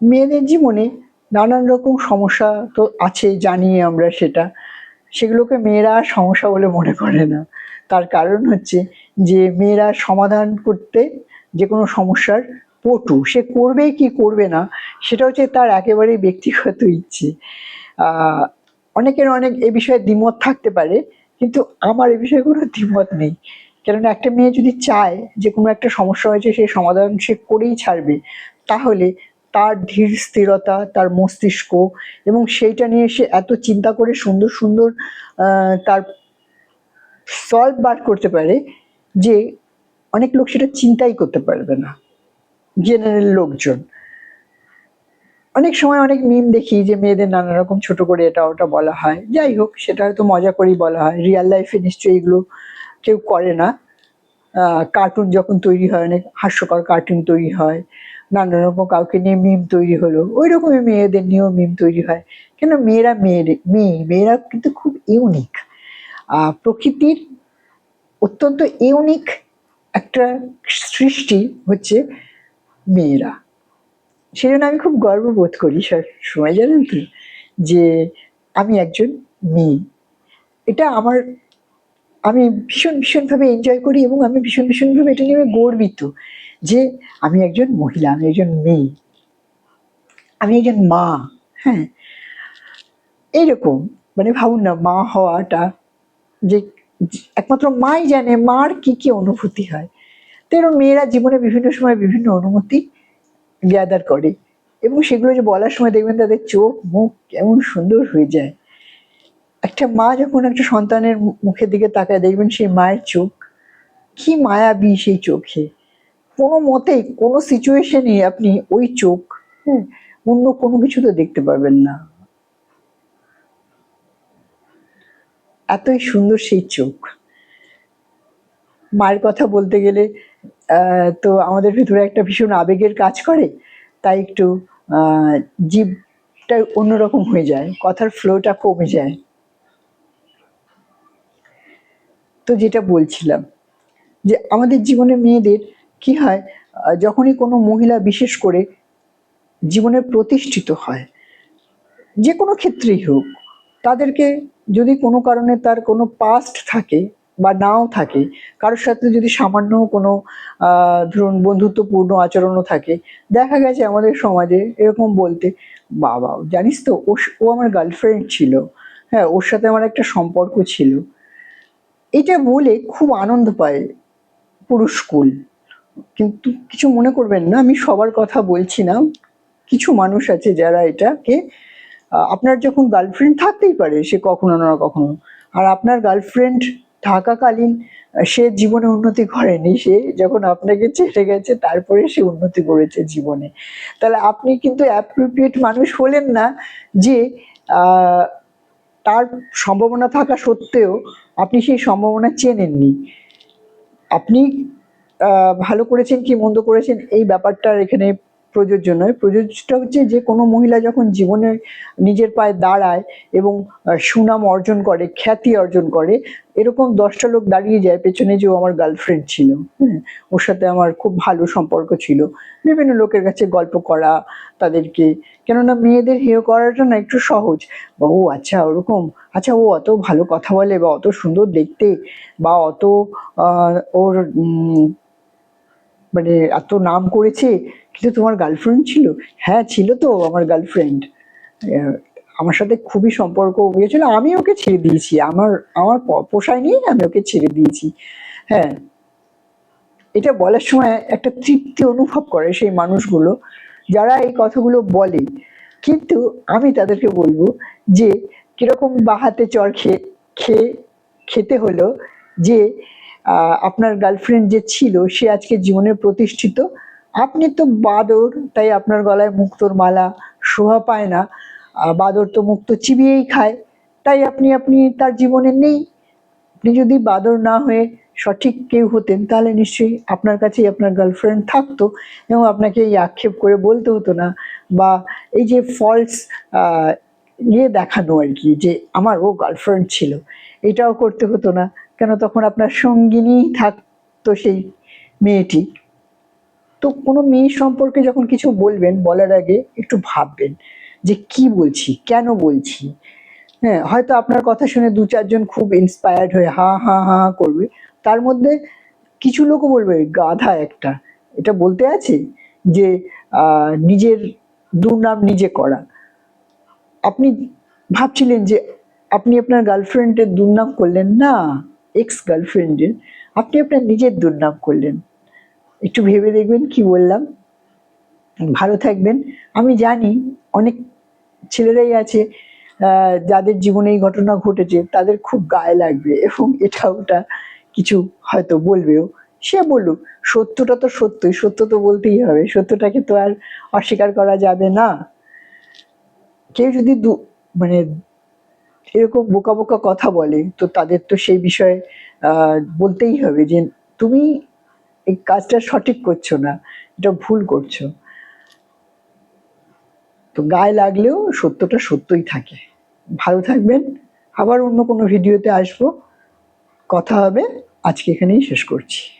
মেয়েদের জীবনে নানান রকম সমস্যা তো আছে জানি আমরা সেটা। সেগুলোকে মেয়েরা সমস্যা বলে মনে করে না। তার কারণ হচ্ছে যে, মেয়েরা সমাধান করতে যে কোনো সমস্যার পটু, সে করবে কি করবে না, সেটা হচ্ছে তার একেবারেই ব্যক্তিগত ইচ্ছে। অনেকের অনেক এ বিষয়ে দ্বিমত থাকতে পারে, কিন্তু আমার এ বিষয়ে কোনো দ্বিমত নেই। কেননা একটা মেয়ে যদি চায় যে কোনো একটা সমস্যা হয়েছে সেই সমাধান সে করেই ছাড়বে, তাহলে তার ধীর স্থিরতা, তার মস্তিষ্ক এবং সেইটা নিয়ে সে এত চিন্তা করে সুন্দর সুন্দর তার সলভ বার করতে পারে যে অনেক লোক সেটা চিন্তাই করতে পারবে না। জেনারেল লোকজন। অনেক সময় অনেক মিম দেখি যে মেয়েদের নানা রকম ছোট করে এটা ওটা বলা হয়। যাই হোক, সেটা হয়তো মজা করেই বলা হয়। রিয়েল লাইফে নিশ্চয়ই এগুলো কেউ করে না। কার্টুন যখন তৈরি হয়, অনেক হাস্যকর কার্টুন তৈরি হয়। নানা রকম কাউকে নিয়ে মিম তৈরি হলো। ওই রকমই মেয়েদের নিয়েও মিম তৈরি হয়। কেন মেয়েরা মেয়ের, মেয়ে, মেয়েরা কিন্তু খুব ইউনিক প্রকৃতির অত্যন্ত ইউনিক একটা সৃষ্টি হচ্ছে মেয়েরা। সেই জন্য আমি খুব গর্ববোধ করি সব সময়, জানেন তো? যে আমি একজন মেয়ে। এটা আমার আমি ভীষণ, ভীষণভাবে এনজয় করি এবং আমি ভীষণ, ভীষণভাবে এটা নিয়ে গর্বিত যে আমি একজন মহিলা, আমি একজন মেয়ে, আমি একজন মা হ্যাঁ। এইরকম মানে ভাবুন না, মা হওয়াটা যে একমাত্র মাই জানে মার কি কি অনুভূতি হয়। তো এরকম মেয়েরা জীবনে বিভিন্ন সময় বিভিন্ন অনুভূতি গ্যাদার করে এবং সেগুলো যে বলার সময় দেখবেন তাদের চোখ, মুখ কেমন সুন্দর হয়ে যায়। একটা মা যখন একটা সন্তানের মুখের দিকে তাকায়, দেখবেন সেই মায়ের চোখ, কি মায়াবী সেই চোখে। কোনো মতেই, কোনো সিচুয়েশনে আপনি ওই চোখ অন্য কোনো কিছু তো দেখতে পারবেন না। এতই সুন্দর সেই চোখ। মায়ের কথা বলতে গেলে তো আমাদের ভিতরে একটা ভীষণ আবেগের কাজ করে, তাই একটু জীবটা অন্যরকম হয়ে যায়, কথার ফ্লোটা কমে যায়। তো যেটা বলছিলাম, যে আমাদের জীবনে মেয়েদের কি হয় যখনই কোনো মহিলা বিশেষ করে জীবনে প্রতিষ্ঠিত হয়, যে কোনো ক্ষেত্রেই হোক, তাদেরকে যদি কোনো কারণে তার কোনো পাস্ট থাকে বা নাও থাকে, কারোর সাথে যদি সামান্য কোনো ধরুন বন্ধুত্বপূর্ণ আচরণও থাকে, দেখা গেছে আমাদের সমাজে এরকম বলতে, বাবা, জানিস তো ও আমার গার্লফ্রেন্ড ছিল হ্যাঁ ওর সাথে আমার একটা সম্পর্ক ছিল। এটা বলে খুব আনন্দ পায় পুরুষকুল কিন্তু কিছু মনে করবেন না, আমি সবার কথা বলছি না। কিছু মানুষ আছে যারা এটাকে আপনার যখন গার্লফ্রেন্ড থাকতেই পারে, সে কখনো না কখনো। আর আপনার গার্লফ্রেন্ড থাকাকালীন সে জীবনে উন্নতি করেনি। সে যখন আপনাকে ছেড়ে গেছে, তারপরে সে উন্নতি করেছে জীবনে। তাহলে আপনি কিন্তু অ্যাপ্রোপ্রিয়েট মানুষ হলেন না যে তার সম্ভাবনা থাকা সত্ত্বেও আপনি সেই সম্ভাবনা চেনেননি। আপনি ভালো করেছেন কি মন্দ করেছেন এই ব্যাপারটা আর এখানে প্রযোজ্য নয়। প্রযোজ্যটা হচ্ছে যে কোনো মহিলা যখন জীবনে নিজের পায়ে দাঁড়ায় এবং সুনাম অর্জন করে, খ্যাতি অর্জন করে, এরকম দশটা লোক দাঁড়িয়ে যায়, পেছনে যে ও আমার গার্লফ্রেন্ড ছিল হ্যাঁ ওর সাথে আমার খুব ভালো সম্পর্ক ছিল। বিভিন্ন লোকের কাছে গল্প করা, তাদেরকে কেননা মেয়েদের হেয় করাটা না একটু সহজ। বা ও আচ্ছা ওরকম আচ্ছা ও অত ভালো কথা বলে বা অত সুন্দর দেখতে বা অত ওর মানে এত নাম করেছে, কিন্তু তোমার গার্লফ্রেন্ড ছিল? হ্যাঁ ছিল তো আমার গার্লফ্রেন্ড আমার সাথে খুবই সম্পর্ক হয়েছিল। আমি ওকে ছেড়ে দিয়েছি। আমার আমার পোষায় নিয়ে আমি ওকে ছেড়ে দিয়েছি। হ্যাঁ। এটা বলার সময় একটা তৃপ্তি অনুভব করে সেই মানুষগুলো। যারা এই কথাগুলো বলে, কিন্তু আমি তাদেরকে বলব যে, কীরকম বাহাতে চর খেয়ে খেয়ে, খেতে হলো যে আপনার গার্লফ্রেন্ড যে ছিল, সে আজকে জীবনে প্রতিষ্ঠিত। আপনি তো বাদর, তাই আপনার গলায় মুক্তোর মালা, শোভা পায় না। বাদর তো মুক্ত চিবিয়েই খায়। তাই আপনি আপনি তার জীবনে নেই। আপনি যদি বাদর না হয়ে সঠিক কেউ হতেন, তাহলে নিশ্চয়ই আপনার কাছেই আপনার গার্লফ্রেন্ড থাকতো এবং আপনাকে এই আক্ষেপ করে বলতে হতো না বা এই যে ফলস ইয়ে দেখানো আর কি, যে আমার ও গার্লফ্রেন্ড ছিল, এটাও করতে হতো না। কেন তখন আপনার সঙ্গিনী থাকতো সেই মেয়েটি। তো কোনো মেয়ে সম্পর্কে যখন কিছু বলবেন, বলার আগে একটু ভাববেন যে কি বলছি, কেন বলছি? হ্যাঁ হয়তো আপনার কথা শুনে দু চারজন খুব ইন্সপায়ার্ড হয়ে হা হা হা করবে। তার মধ্যে কিছু লোকও বলবে, গাধা একটা। এটা বলতে আছে যে নিজের দুর্নাম নিজে করা। আপনি ভাবছিলেন যে, আপনি আপনার গার্লফ্রেন্ডের দুর্নাম করলেন? না এক্স গার্লফ্রেন্ডের আপনি আপনার নিজের দুর্নাম করলেন। একটু ভেবে দেখবেন কি বললাম। ভালো থাকবেন। আমি জানি অনেক ছেলেরাই আছে যাদের জীবনে এই ঘটনা ঘটেছে, তাদের খুব গায়ে লাগবে এবং এটা ওটা কিছু হয়তো বলবেও। সে বলুক, সত্যটা তো সত্যই, সত্য তো বলতেই হবে। সত্যটাকে তো আর অস্বীকার করা যাবে না। কেউ যদি দু- মানে এরকম বোকা বোকা কথা বলে, তো তাদের তো সেই বিষয়ে বলতেই হবে যে তুমি এই কাজটা সঠিক করছ না, এটা ভুল করছ। তো গায়ে লাগলেও সত্যটা সত্যই থাকে। ভালো থাকবেন। আবার অন্য কোনো ভিডিওতে আসব। কথা হবে। আজকে এখানেই শেষ করছি।